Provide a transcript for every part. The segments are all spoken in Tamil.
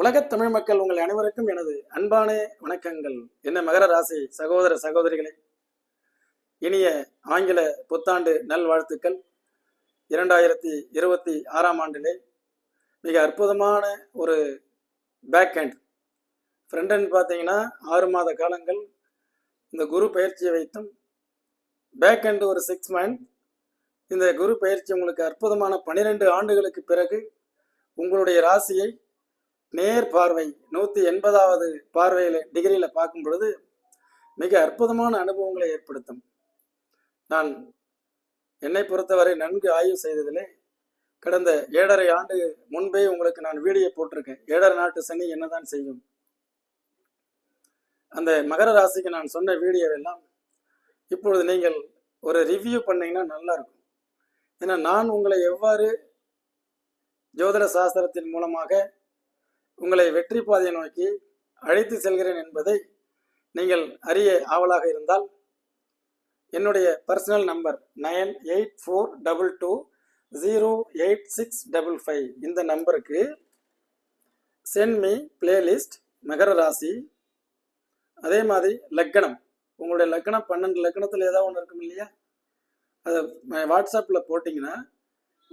உலகத் தமிழ் மக்கள் உங்கள் அனைவருக்கும் எனது அன்பான வணக்கங்கள். என்ன மகர ராசி சகோதர சகோதரிகளே? இனிய ஆங்கில புத்தாண்டு நல்வாழ்த்துக்கள். இரண்டாயிரத்தி இருபத்தி ஆறாம் ஆண்டிலே மிக அற்புதமான ஒரு பேக் ஹேண்ட் ஃப்ரண்ட் பார்த்தீங்கன்னா ஆறு மாத காலங்கள். இந்த குரு பயிற்சியை வைத்தும் பேக் ஹேண்ட் ஒரு சிக்ஸ் மந்த் இந்த குரு பயிற்சி உங்களுக்கு அற்புதமான பன்னிரெண்டு ஆண்டுகளுக்கு பிறகு உங்களுடைய ராசியை நேர் பார்வை நூற்றி எண்பதாவது பார்வையில் டிகிரியில் பார்க்கும் பொழுது மிக அற்புதமான அனுபவங்களை ஏற்படுத்தும். நான் என்னை பொறுத்தவரை நன்கு ஆய்வு செய்ததிலே கடந்த ஏழரை ஆண்டு முன்பே உங்களுக்கு நான் வீடியோ போட்டிருக்கேன். ஏழரை நாட்டு சனி என்னதான் செய்யும்? அந்த மகர ராசிக்கு நான் சொன்ன வீடியோவெல்லாம் இப்பொழுது நீங்கள் ஒரு ரிவ்யூ பண்ணீங்கன்னா நல்லா இருக்கும். ஏன்னா நான் உங்களை எவ்வாறு ஜோதிட சாஸ்திரத்தின் மூலமாக உங்களை வெற்றி பாதையை நோக்கி அழைத்து செல்கிறேன் என்பதை நீங்கள் அறிய ஆவலாக இருந்தால் என்னுடைய personal number nine eight four double two zero eight six double five. இந்த நம்பருக்கு சென்ட் மீ பிளேலிஸ்ட் மகர ராசி. அதே மாதிரி லக்கணம் உங்களுடைய லக்கணம் பன்னெண்டு லக்கணத்தில் ஏதாவது ஒன்று இருக்கும் இல்லையா? அதை வாட்ஸ்அப்பில் போட்டிங்கன்னா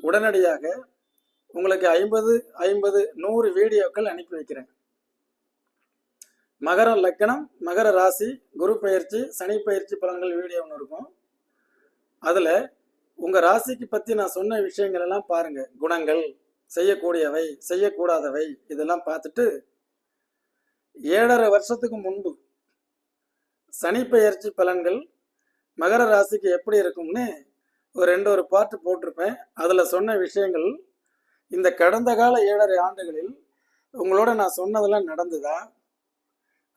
உடனடியாக உங்களுக்கு ஐம்பது ஐம்பது நூறு வீடியோக்கள் அனுப்பி வைக்கிறேன். மகர லக்கணம் மகர ராசி குரு பயிற்சி சனி பயிற்சி பலன்கள் வீடியோ ஒன்று இருக்கும். அதில் உங்கள் ராசிக்கு பற்றி நான் சொன்ன விஷயங்கள் எல்லாம் பாருங்கள் குணங்கள் செய்யக்கூடியவை செய்யக்கூடாதவை இதெல்லாம் பார்த்துட்டு ஏழரை வருஷத்துக்கு முன்பு சனி பயிற்சி பலன்கள் மகர ராசிக்கு எப்படி இருக்கும்னு ஒரு ரெண்டு ஒரு பாட்டு போட்டிருப்பேன். அதில் சொன்ன விஷயங்கள் இந்த கடந்த கால ஏழரை ஆண்டுகளில் உங்களோட நான் சொன்னதெல்லாம் நடந்ததா?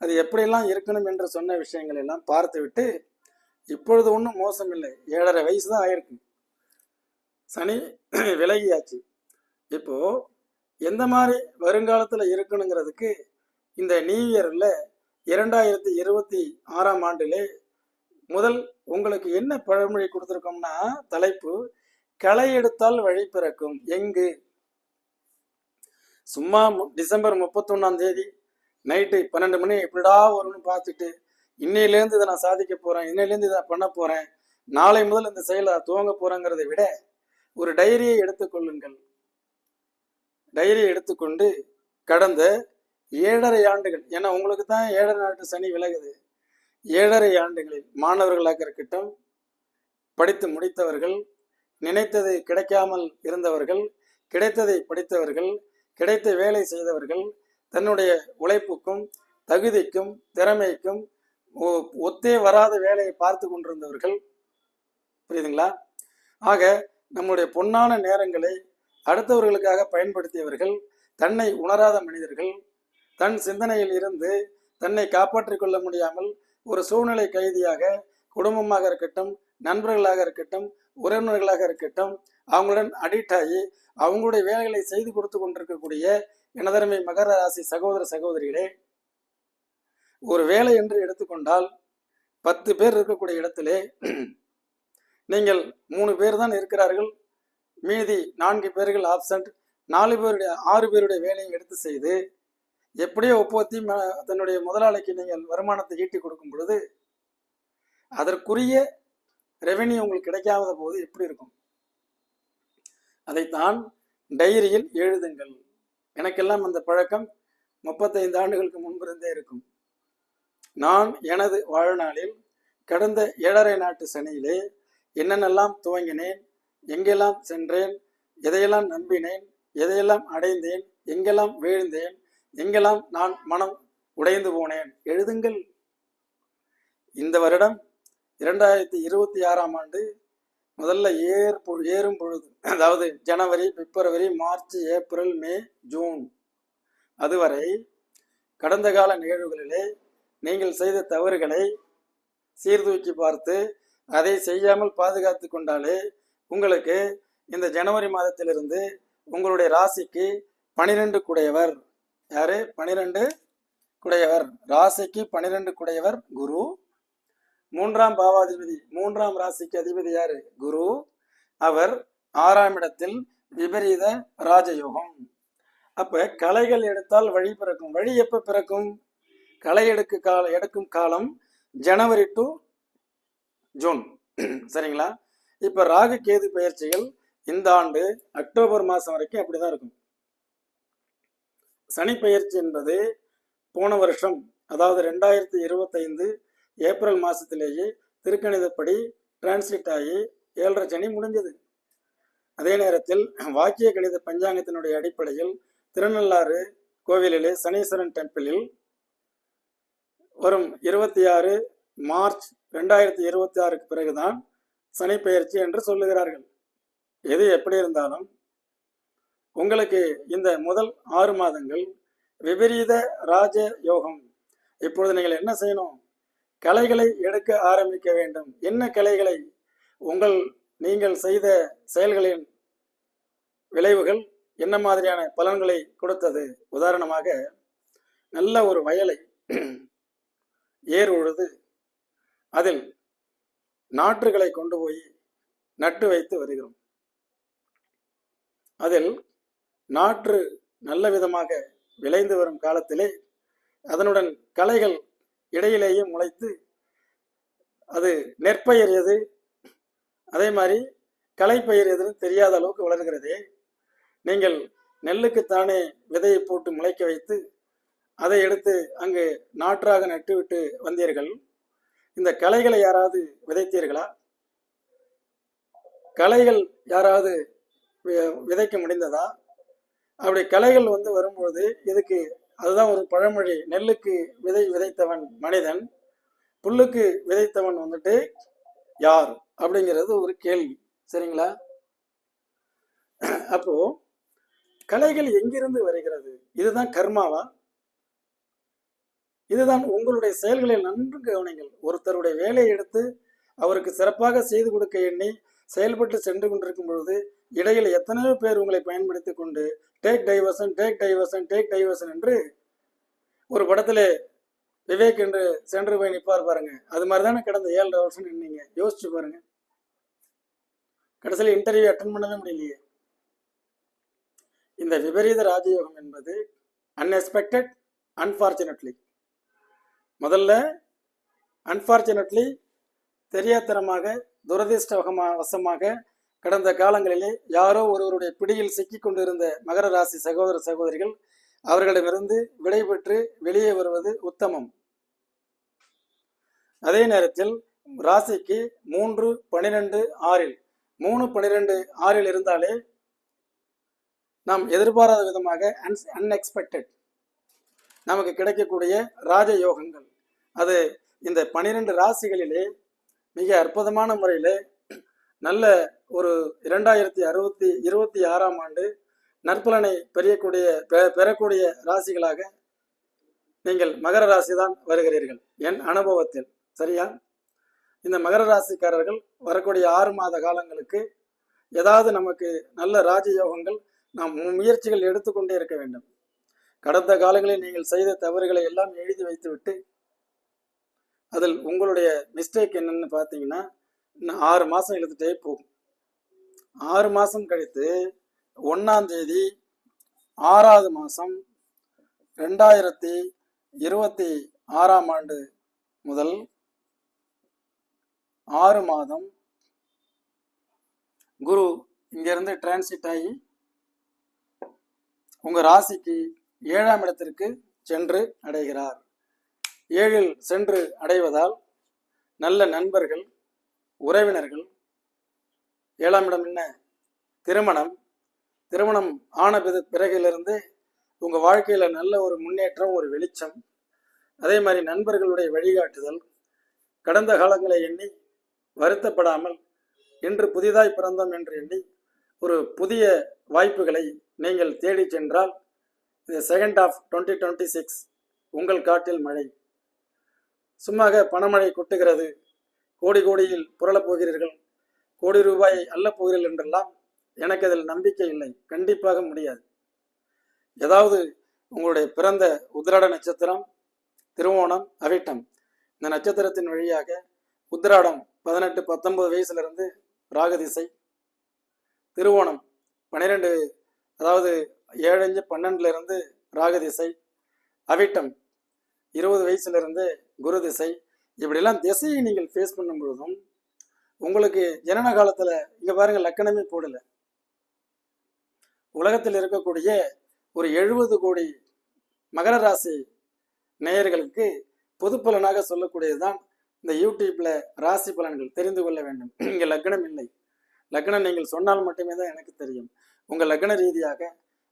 அது எப்படியெல்லாம் இருக்கணும் என்று சொன்ன விஷயங்கள் எல்லாம் பார்த்து விட்டு இப்பொழுது ஒன்றும் மோசம் இல்லை ஏழரை வயசு தான் ஆயிருக்கு. சனி விலகியாச்சு. இப்போ எந்த மாதிரி வருங்காலத்தில் இருக்கணுங்கிறதுக்கு இந்த நியூ இயரில் இரண்டாயிரத்தி இருபத்தி ஆறாம் ஆண்டிலே முதல் உங்களுக்கு என்ன பழமொழி கொடுத்துருக்கோம்னா தலைப்பு களை எடுத்தால் வழி பிறக்கும். எங்கு? சும்மா மு- டிசம்பர் முப்பத்தொன்னாம் தேதி நைட்டு பன்னெண்டு மணி எப்படிடா வரும்னு பார்த்துட்டு இன்னையிலேருந்து இதை நான் சாதிக்க போகிறேன் இன்னையிலேருந்து இதை பண்ண போகிறேன் நாளை முதல் இந்த செயலை துவங்க போகிறேங்கிறத விட ஒரு டைரியை எடுத்துக்கொள்ளுங்கள் டைரியை எடுத்துக்கொண்டு கடந்த ஏழரை ஆண்டுகள் ஏன்னா உங்களுக்கு தான் ஏழரை நாட்டு சனி விலகுது. ஏழரை ஆண்டுகளில் மாணவர்களாக இருக்கட்டும் படித்து முடித்தவர்கள் நினைத்தது கிடைக்காமல் இருந்தவர்கள் கிடைத்ததை படித்தவர்கள் கிடைத்த வேலை செய்தவர்கள் தன்னுடைய உழைப்புக்கும் தகுதிக்கும் திறமைக்கும் ஒ- ஒத்தே வராத வேலையை பார்த்து கொண்டிருந்தவர்கள். புரியுதுங்களா? ஆக நம்முடைய பொன்னான நேரங்களை அடுத்தவர்களுக்காக பயன்படுத்தியவர்கள் தன்னை உணராத மனிதர்கள் தன் சிந்தனையில் இருந்து தன்னை காப்பாற்றிக் கொள்ள முடியாமல் ஒரு சூழ்நிலை கைதியாக குடும்பமாக இருக்கட்டும் நண்பர்களாக இருக்கட்டும் உறவினர்களாக இருக்கட்டும் அவங்களுடன் அடிக்ட் ஆகி அவங்களுடைய வேலைகளை செய்து கொடுத்து கொண்டிருக்கக்கூடிய எனதருமை மகர ராசி சகோதர சகோதரிகளே ஒரு வேலை என்று எடுத்துக்கொண்டால் பத்து பேர் இருக்கக்கூடிய இடத்திலே நீங்கள் மூணு பேர் தான் இருக்கிறார்கள். மீதி நான்கு பேர்கள் ஆப்சண்ட் நாலு பேருடைய ஆறு பேருடைய வேலையை எடுத்து செய்து எப்படியோ ஒப்போத்தி தன்னுடைய முதலாளிக்கு நீங்கள் வருமானத்தை ஈட்டி கொடுக்கும் பொழுது அதற்குரிய ரெவென்யூ உங்களுக்கு கிடைக்காத போது எப்படி இருக்கும்? அதைத்தான் டைரியில் எழுதுங்கள். எனக்கெல்லாம் அந்த பழக்கம் முப்பத்தைந்து ஆண்டுகளுக்கு முன்பிருந்தே இருக்கும். நான் எனது வாழ்நாளில் கடந்த ஏழரை நாட்டு சனியிலே என்னென்னலாம் துவங்கினேன் எங்கெல்லாம் சென்றேன் எதையெல்லாம் நம்பினேன் எதையெல்லாம் அடைந்தேன் எங்கெல்லாம் வீழ்ந்தேன் எங்கெல்லாம் நான் மனம் உடைந்து போனேன். எழுதுங்கள். இந்த வருடம் இரண்டாயிரத்தி இருபத்தி ஆறாம் ஆண்டு முதல்ல ஏர் ஏறும் பொழுது அதாவது ஜனவரி பிப்ரவரி மார்ச் ஏப்ரல் மே ஜூன் அதுவரை கடந்த கால நிகழ்வுகளிலே நீங்கள் செய்த தவறுகளை சீர்தூக்கி பார்த்து அதை செய்யாமல் பாதுகாத்து கொண்டாலே உங்களுக்கு இந்த ஜனவரி மாதத்திலிருந்து உங்களுடைய ராசிக்கு பனிரெண்டு குடையவர். யாரு? பனிரெண்டு குடையவர். ராசிக்கு பனிரெண்டு குடையவர் குரு. மூன்றாம் பாவாதிபதி மூன்றாம் ராசிக்கு அதிபதி யாரு? குரு. அவர் ஆறாம் இடத்தில் விபரீத ராஜயோகம். அப்ப கலைகள் எடுத்தால் வழி பிறக்கும். வழி எப்ப பிறக்கும்? களை எடுக்க கால எடுக்கும் காலம் ஜனவரி டு ஜூன். சரிங்களா? இப்ப ராகு கேது பயிற்சிகள் இந்த ஆண்டு அக்டோபர் மாசம் வரைக்கும் அப்படிதான் இருக்கும். சனி பயிற்சி என்பது போன வருஷம் அதாவது ரெண்டாயிரத்தி இருபத்தைந்து ஏப்ரல் மாசத்திலேயே திருக்கணிதப்படி டிரான்ஸ்லேட் ஆகி ஏழரை சனி முடிஞ்சது. அதே நேரத்தில் வாக்கிய கணித பஞ்சாங்கத்தினுடைய அடிப்படையில் திருநள்ளாறு கோவிலிலே சனீஸ்வரன் டெம்பிளில் வரும் இருபத்தி ஆறு மார்ச் ரெண்டாயிரத்தி இருபத்தி ஆறுக்கு பிறகுதான் சனி பெயர்ச்சி என்று சொல்லுகிறார்கள். எது எப்படி இருந்தாலும் உங்களுக்கு இந்த முதல் ஆறு மாதங்கள் விபரீத ராஜ யோகம் இப்பொழுது நீங்கள் என்ன செய்யணும்? கலைகளை எடுக்க ஆரம்பிக்க வேண்டும். என்ன கலைகளை? உங்கள் நீங்கள் செய்த செயல்களின் விளைவுகள் என்ன மாதிரியான பலன்களை கொடுத்தது? உதாரணமாக நல்ல ஒரு வயலை ஏர் உழுது அதில் நாற்றுகளை கொண்டு போய் நட்டு வைத்து வருகிறோம். அதில் நாற்று நல்ல விதமாக விளைந்து வரும் காலத்திலே அதனுடன் களைகள் இடையிலேயே முளைத்து அது நெற்பயிர் எது அதே மாதிரி களைப்பயிர் எதுன்னு தெரியாத அளவுக்கு வளர்கிறதே. நீங்கள் நெல்லுக்குத்தானே விதையை போட்டு முளைக்க வைத்து அதை எடுத்து அங்கு நாற்றாக நட்டுவிட்டு வந்தீர்கள். இந்த களைகளை யாராவது விதைத்தீர்களா? களைகள் யாராவது விதைக்க முடிந்ததா? அப்படி களைகள் வந்து வரும்பொழுது இதுக்கு அதுதான் ஒரு பழமொழி. நெல்லுக்கு விதை விதைத்தவன் மனிதன் புல்லுக்கு விதைத்தவன் வந்துட்டு யார்? அப்படிங்கிறது ஒரு கேள்வி. சரிங்களா? அப்போ கலைகள் எங்கிருந்து வருகிறது? இதுதான் கர்மாவா? இதுதான் உங்களுடைய செயல்களில் நன்கு கவனிங்கள். ஒருத்தருடைய வேலையை எடுத்து அவருக்கு சிறப்பாக செய்து கொடுக்க எண்ணி செயல்பட்டு சென்று கொண்டிருக்கும் பொழுது இடையில் எத்தனையோ பேர் உங்களை பயன்படுத்தி கொண்டு take diversion take diversion take diversion என்று ஒரு படத்திலே விவேக் என்று சென்று போய் நிற்பார் பாருங்க. அது மாதிரி தானே கடந்த ஏழு வருஷம் நின்னீங்க. யோசிச்சு பாருங்க. கடைசியில் இன்டர்வியூ அட்டன் பண்ணவே முடியலையே. இந்த விபரீத ராஜயோகம் என்பது அன்எக்ஸ்பெக்டட் அன்பார்ச்சுனேட்லி முதல்ல அன்பார்ச்சுனேட்லி தெரியாத்தனமாக துரதிர்ஷ்டவகமா வசமாக கடந்த காலங்களிலே யாரோ ஒருவருடைய பிடியில் சிக்கிக் கொண்டிருந்த மகர ராசி சகோதர சகோதரிகள் அவர்களிடமிருந்து விடைபெற்று வெளியே வருவது உத்தமம். அதே நேரத்தில் ராசிக்கு மூன்று பனிரெண்டு ஆறில் மூணு பனிரெண்டு ஆறில் இருந்தாலே நாம் எதிர்பாராத விதமாக அன்எக்ஸ்பெக்டட் நமக்கு கிடைக்கக்கூடிய ராஜ யோகங்கள் அது இந்த பனிரெண்டு ராசிகளிலே மிக அற்புதமான முறையில் நல்ல ஒரு இரண்டாயிரத்தி அறுபத்தி இருபத்தி ஆறாம் ஆண்டு நற்பலனை பெறக்கூடிய பெ- பெறக்கூடிய ராசிகளாக நீங்கள் மகர ராசி தான் வருகிறீர்கள். என் அனுபவத்தில் சரியா? இந்த மகர ராசிக்காரர்கள் வரக்கூடிய ஆறு மாத காலங்களுக்கு ஏதாவது நமக்கு நல்ல ராஜயோகங்கள் நாம் முயற்சிகள் எடுத்துக்கொண்டே இருக்க வேண்டும். கடந்த காலங்களில் நீங்கள் செய்த தவறுகளை எல்லாம் எழுதி வைத்துவிட்டு அதில் உங்களுடைய மிஸ்டேக் என்னன்னு பார்த்தீங்கன்னா இன்னும் ஆறு மாதம் இழுத்துட்டே போகும். ஆறு மாதம் கழித்து ஒன்றாம் தேதி ஆறாவது மாதம் ரெண்டாயிரத்தி இருபத்தி ஆறாம் ஆண்டு முதல் ஆறு மாதம் குரு இங்கிருந்து டிரான்சிட் ஆகி உங்கள் ராசிக்கு ஏழாம் இடத்திற்கு சென்று அடைகிறார். ஏழில் சென்று அடைவதால் நல்ல நண்பர்கள் உறவினர்கள் ஏழாம் இடம் என்ன? திருமணம். திருமணம் ஆன பித- பிறகிலிருந்து உங்கள் வாழ்க்கையில் நல்ல ஒரு முன்னேற்றம் ஒரு வெளிச்சம் அதே மாதிரி நண்பர்களுடைய வழிகாட்டுதல் கடந்த காலங்களை எண்ணி வருத்தப்படாமல் இன்று புதிதாய் பிறந்தோம் என்று எண்ணி ஒரு புதிய வாய்ப்புகளை நீங்கள் தேடி சென்றால் இந்த second of twenty twenty six உங்கள் காட்டில் மழை. சும்மாக பணமழை கொட்டுகிறது. கோடி கோடியில் புரளப் போகிறீர்கள். கோடி ரூபாயை அள்ளப் போகிறீர்கள் என்றெல்லாம் எனக்கு அதில் நம்பிக்கை இல்லை. கண்டிப்பாக முடியாது. ஏதாவது உங்களுடைய பிறந்த உத்திராட நட்சத்திரம் திருவோணம் அவிட்டம். இந்த நட்சத்திரத்தின் வழியாக உத்திராடம் பதினெட்டு பத்தொன்பது வயசுலேருந்து ராகதிசை திருவோணம் பன்னிரெண்டு அதாவது ஏழஞ்சு பன்னெண்டுலேருந்து ராகதிசை அவிட்டம் இருபது வயசுலேருந்து குரு திசை இப்படிலாம் திசையை நீங்கள் ஃபேஸ் பண்ணும் பொழுதும் உங்களுக்கு ஜனன காலத்தில் இங்கே பாருங்க லக்கணமே போடலை. உலகத்தில் இருக்கக்கூடிய ஒரு எழுபது கோடி மகர ராசி நேயர்களுக்கு பொது பலனாக சொல்லக்கூடியதுதான் இந்த யூடியூப்ல ராசி பலன்கள். தெரிந்து கொள்ள வேண்டும். இங்கே லக்னம் இல்லை. லக்னம் நீங்கள் சொன்னால் மட்டுமே தான் எனக்கு தெரியும். உங்கள் லக்ன ரீதியாக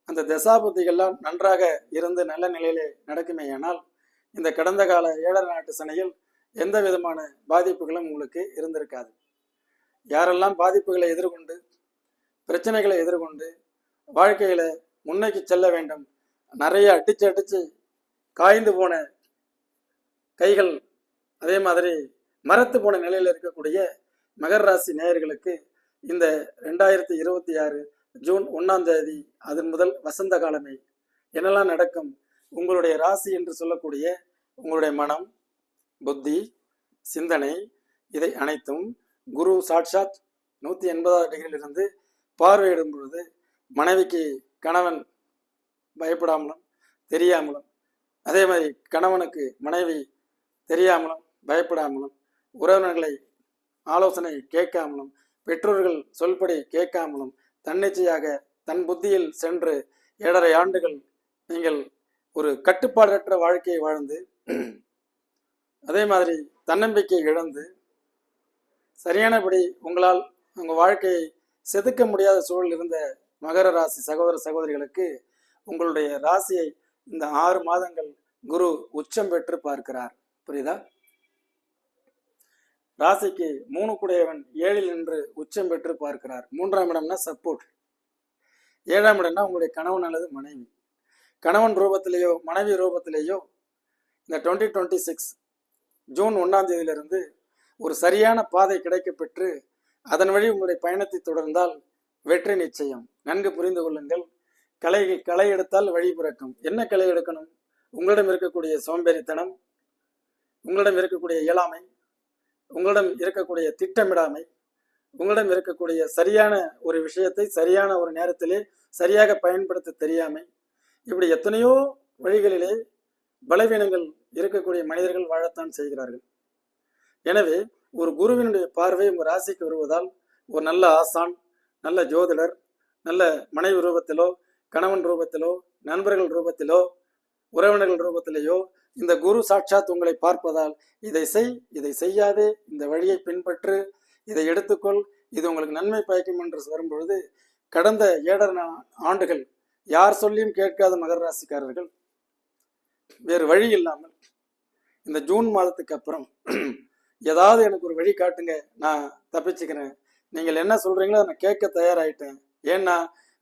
அந்த தசாபுத்திகள்லாம் நன்றாக இருந்து நல்ல நிலையிலே நடக்குமேயானால் இந்த கடந்த கால ஏழரை நாட்டு சனையில் எந்த விதமான பாதிப்புகளும் உங்களுக்கு இருந்திருக்காது. யாரெல்லாம் பாதிப்புகளை எதிர்கொண்டு பிரச்சனைகளை எதிர்கொண்டு வாழ்க்கையில முன்னைக்கு செல்ல வேண்டும் நிறைய அடிச்சு அடிச்சு காய்ந்து போன கைகள் அதே மாதிரி மரத்து போன நிலையில் இருக்கக்கூடிய மகர ராசி நேயர்களுக்கு இந்த ரெண்டாயிரத்தி இருபத்தி ஆறு ஜூன் ஒன்றாம் தேதி அதன் முதல் வசந்த காலமே என்னெல்லாம் நடக்கும் உங்களுடைய ராசி என்று சொல்லக்கூடிய உங்களுடைய மனம் புத்தி சிந்தனை இதை அனைத்தும் குரு சாட்சாத் நூற்றி எண்பதாவது டிகிரியிலிருந்து பார்வையிடும் பொழுது மனைவிக்கு கணவன் பயப்படாமலும் தெரியாமலும் அதே மாதிரி கணவனுக்கு மனைவி தெரியாமலும் பயப்படாமலும் உறவினர்களை ஆலோசனை கேட்காமலும் பெற்றோர்கள் சொல்படி கேட்காமலும் தன்னிச்சையாக தன் புத்தியில் சென்று ஏழரை ஆண்டுகள் நீங்கள் ஒரு கட்டுப்பாடற்ற வாழ்க்கையை வாழ்ந்து அதே மாதிரி தன்னம்பிக்கை இழந்து சரியானபடி உங்களால் உங்கள் வாழ்க்கையை செதுக்க முடியாத சூழல் இருந்த மகர ராசி சகோதர சகோதரிகளுக்கு உங்களுடைய ராசியை இந்த ஆறு மாதங்கள் குரு உச்சம் பெற்று பார்க்கிறார். புரியுதா? ராசிக்கு மூணு குடையவன் ஏழில் நின்று உச்சம் பெற்று பார்க்கிறார். மூன்றாம் இடம்னா சப்போர்ட். ஏழாம் இடம்னா உங்களுடைய கணவன் அல்லது மனைவி. கணவன் ரூபத்திலேயோ மனைவி ரூபத்திலேயோ இந்த டுவெண்ட்டி டுவெண்ட்டி சிக்ஸ் ஜூன் ஒன்றாம் தேதியிலிருந்து ஒரு சரியான பாதை கிடைக்கப்பெற்று அதன் வழி உங்களுடைய பயணத்தை தொடர்ந்தால் வெற்றி நிச்சயம். நன்கு புரிந்து கொள்ளுங்கள். களை களை எடுத்தால் வழி பிறக்கும். என்ன களை எடுக்கணும்? உங்களிடம் இருக்கக்கூடிய சோம்பேறித்தனம் உங்களிடம் இருக்கக்கூடிய இயலாமை உங்களிடம் இருக்கக்கூடிய திட்டமிடாமை உங்களிடம் இருக்கக்கூடிய சரியான ஒரு விஷயத்தை சரியான ஒரு நேரத்திலே சரியாக பயன்படுத்த தெரியாமை இப்படி எத்தனையோ வழிகளிலே பலவீனங்கள் இருக்கக்கூடிய மனிதர்கள் வாழத்தான் செய்கிறார்கள். எனவே ஒரு குருவினுடைய பார்வை உங்கள் ராசிக்கு வருவதால் ஒரு நல்ல ஆசான் நல்ல ஜோதிடர் நல்ல மனைவி ரூபத்திலோ கணவன் ரூபத்திலோ நண்பர்கள் ரூபத்திலோ உறவினர்கள் ரூபத்திலேயோ இந்த குரு சாட்சாத் உங்களை பார்ப்பதால் இதை செய் இதை செய்யாதே இந்த வழியை பின்பற்று இதை எடுத்துக்கொள் இது உங்களுக்கு நன்மை பயக்கும் என்று வரும்பொழுது கடந்த ஏழரை ஆண்டுகள் யார் சொல்லியும் கேட்காத மகர ராசிக்காரர்கள் வேறு வழி இல்லாமல் இந்த ஜூன் மாதத்துக்கு அப்புறம் ஏதாவது எனக்கு ஒரு வழி காட்டுங்க நான் தப்பிச்சுக்கிறேன். நீங்கள் என்ன சொல்கிறீங்களோ அதை நான் கேட்க தயாராகிட்டேன் ஏன்னா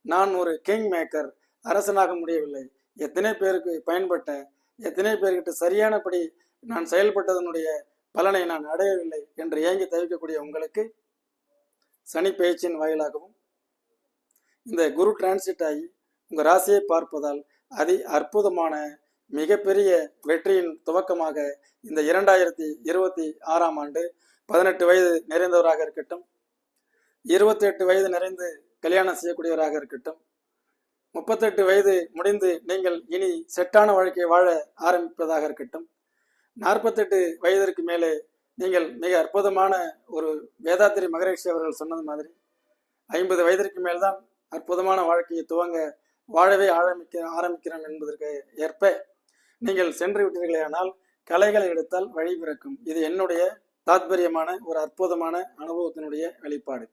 நான் ஒரு கிங் மேக்கர் அரசனாக முடியவில்லை. எத்தனை பேருக்கு பயன்பட்டேன் எத்தனை பேர்கிட்ட சரியானபடி நான் செயல்பட்டதனுடைய பலனை நான் அடையவில்லை என்று ஏங்கி தவிக்கக்கூடிய உங்களுக்கு சனி பயிற்சியின் வாயிலாகவும் இந்த குரு டிரான்சிட் ஆகி உங்கள் ராசியை பார்ப்பதால் அதி அற்புதமான மிகப்பெரிய வெற்றியின் துவக்கமாக இந்த இரண்டாயிரத்தி இருபத்தி ஆறாம் ஆண்டு பதினெட்டு வயது நிறைந்தவராக இருக்கட்டும் இருபத்தி எட்டு வயது நிறைந்து கல்யாணம் செய்யக்கூடியவராக இருக்கட்டும் முப்பத்தெட்டு வயது முடிந்து நீங்கள் இனி செட்டான வாழ்க்கையை வாழ ஆரம்பிப்பதாக இருக்கட்டும் நாற்பத்தெட்டு வயதிற்கு மேலே நீங்கள் மிக அற்புதமான ஒரு வேதாத்திரி மகரிஷி அவர்கள் சொன்னது மாதிரி ஐம்பது வயதிற்கு மேல்தான் அற்புதமான வாழ்க்கையை துவங்க வாழவே ஆரம்பிக்க ஆரம்பிக்கிறோம் என்பதற்கு ஏற்ப நீங்கள் சென்று விட்டீர்களேயானால் கலைகளை எடுத்தால் வழி பிறக்கும். இது என்னுடைய தாத்பரியமான ஒரு அற்புதமான அனுபவத்தினுடைய வெளிப்பாடு.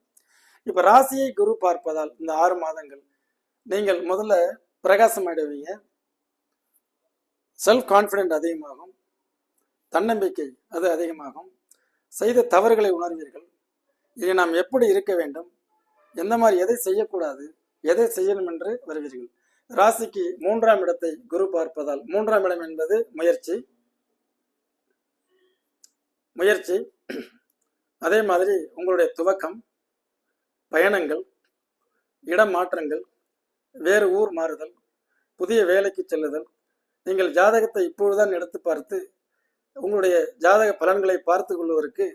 இப்ப ராசியை குரு பார்ப்பதால் இந்த ஆறு மாதங்கள் நீங்கள் முதல்ல பிரகாசம் அடைவீங்க செல்ஃப் கான்ஃபிடென்ட் அதிகமாகும். தன்னம்பிக்கை அது அதிகமாகும். செய்த தவறுகளை உணர்வீர்கள். இதை நாம் எப்படி இருக்க வேண்டும்? எந்த மாதிரி எதை செய்யக்கூடாது? எதை செய்யணும் என்று வருவீர்கள்? ராசிக்கு மூன்றாம் இடத்தை குரு பார்ப்பதால் மூன்றாம் இடம் என்பது முயற்சி. முயற்சி. அதே மாதிரி உங்களுடைய துவக்கம் பயணங்கள் இடம் மாற்றங்கள் வேறு ஊர் மாறுதல் புதிய வேலைக்கு செல்லுதல் நீங்கள் ஜாதகத்தை இப்பொழுதுதான் எடுத்து பார்த்து உங்களுடைய ஜாதக பலன்களை பார்த்து கொள்வதற்கு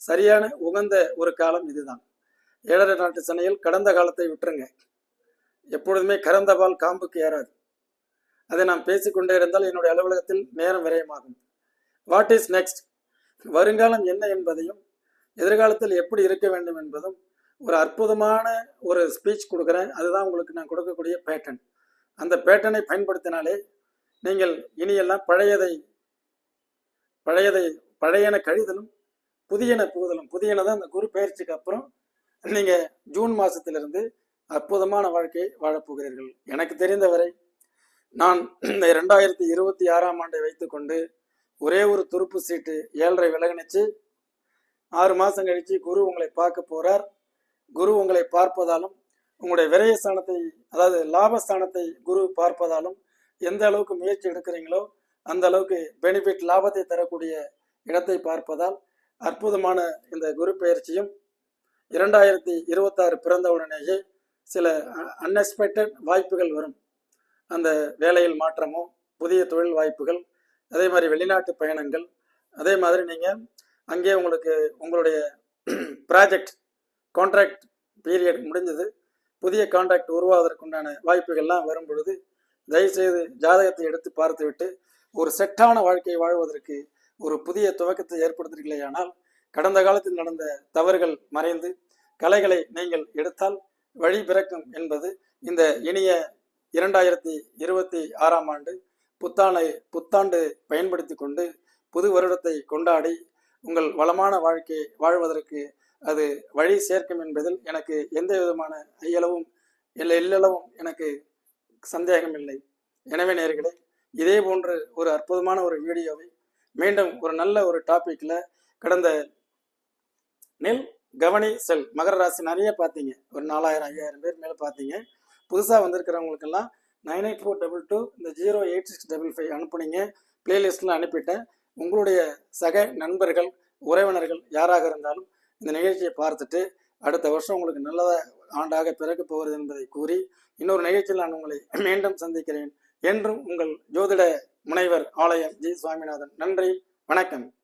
சரியான உகந்த ஒரு காலம் இதுதான். ஏழரை நாட்டு சனையில் கடந்த காலத்தை விட்டுருங்க. எப்பொழுதுமே கறந்த பால் காம்புக்கு ஏறாது. அதை நாம் பேசிக்கொண்டே இருந்தால் என்னுடைய அலுவலகத்தில் நேரம் விரயமாகும். வாட் இஸ் நெக்ஸ்ட் வருங்காலம் என்ன என்பதையும் எதிர்காலத்தில் எப்படி இருக்க வேண்டும் என்பதும் ஒரு அற்புதமான ஒரு ஸ்பீச் கொடுக்குறேன். அதுதான் உங்களுக்கு நான் கொடுக்கக்கூடிய பேட்டன் அந்த பேட்டனை பயன்படுத்தினாலே நீங்கள் இனியெல்லாம் பழையதை பழையதை பழையன கழிதலும் புதியன புகுதலும். புதியன தான் அந்த குரு பயிற்சிக்கு அப்புறம் நீங்கள் ஜூன் மாதத்திலிருந்து அற்புதமான வாழ்க்கையை வாழப்போகிறீர்கள் எனக்கு தெரிந்தவரை நான் இந்த இரண்டாயிரத்தி இருபத்தி ஆறாம் ஆண்டை வைத்துக்கொண்டு ஒரே ஒரு துருப்பு சீட்டு ஏழரை விலகணிச்சு ஆறு மாதம் கழித்து குரு உங்களை பார்க்க போகிறார் குரு உங்களை பார்ப்பதாலும் உங்களுடைய விரயஸ்தானத்தை அதாவது லாபஸ்தானத்தை குரு பார்ப்பதாலும் எந்த அளவுக்கு முயற்சி எடுக்கிறீங்களோ அந்த அளவுக்கு பெனிஃபிட் லாபத்தை தரக்கூடிய இடத்தை பார்ப்பதால் அற்புதமான இந்த குரு பயிற்சியும் இரண்டாயிரத்தி இருபத்தாறு பிறந்த உடனேயே சில அன்எக்ஸ்பெக்டட் வாய்ப்புகள் வரும். அந்த வேலையில் மாற்றமோ புதிய தொழில் வாய்ப்புகள் அதே மாதிரி வெளிநாட்டு பயணங்கள் அதே மாதிரி நீங்கள் அங்கே உங்களுக்கு உங்களுடைய ப்ராஜெக்ட் கான்ட்ராக்ட் பீரியட் முடிஞ்சது புதிய கான்ட்ராக்ட் உருவாவதற்குண்டான வாய்ப்புகள்லாம் வரும் பொழுது தயவுசெய்து ஜாதகத்தை எடுத்து பார்த்துவிட்டு ஒரு செட்டான வாழ்க்கையை வாழ்வதற்கு ஒரு புதிய துவக்கத்தை ஏற்படுத்துகிறீர்களேயானால் கடந்த காலத்தில் நடந்த தவறுகள் மறைந்து கலைகளை நீங்கள் எடுத்தால் வழி பிறக்கும் என்பது இந்த இனிய இரண்டாயிரத்தி இருபத்தி ஆறாம் ஆண்டு புத்தாண்டை புத்தாண்டு பயன்படுத்தி கொண்டு புது வருடத்தை கொண்டாடி உங்கள் வளமான வாழ்க்கை வாழ்வதற்கு அது வழி சேர்க்கும் என்பதில் எனக்கு எந்த விதமான ஐயளவும் இல்லை இல்லளவும் எனக்கு சந்தேகமில்லை எனவே நேர்களே இதே போன்று ஒரு அற்புதமான ஒரு வீடியோவை மீண்டும் ஒரு நல்ல ஒரு டாப்பிக்கில் கடந்த நெல் கவனி செல் மகர ராசி நிறைய பார்த்தீங்க ஒரு நாலாயிரம் ஐயாயிரம் பேர் மேலே பார்த்தீங்க புதுசாக வந்திருக்கிறவங்களுக்கெல்லாம் nine eight four double two இந்த zero eight six double five அனுப்புனீங்க. பிளேலிஸ்ட்டில் அனுப்பிட்டேன். உங்களுடைய சக நண்பர்கள் உறவினர்கள் யாராக இருந்தாலும் இந்த நிகழ்ச்சியை பார்த்துட்டு அடுத்த வருஷம் உங்களுக்கு நல்லதாக ஆண்டாக பிறக்கப் போகிறது என்பதை கூறி இன்னொரு நிகழ்ச்சியில் நான் உங்களை மீண்டும் சந்திக்கிறேன். என்றும் உங்கள் ஜோதிட முனைவர் ஆலயம் ஜி. சுவாமிநாதன். நன்றி வணக்கம்.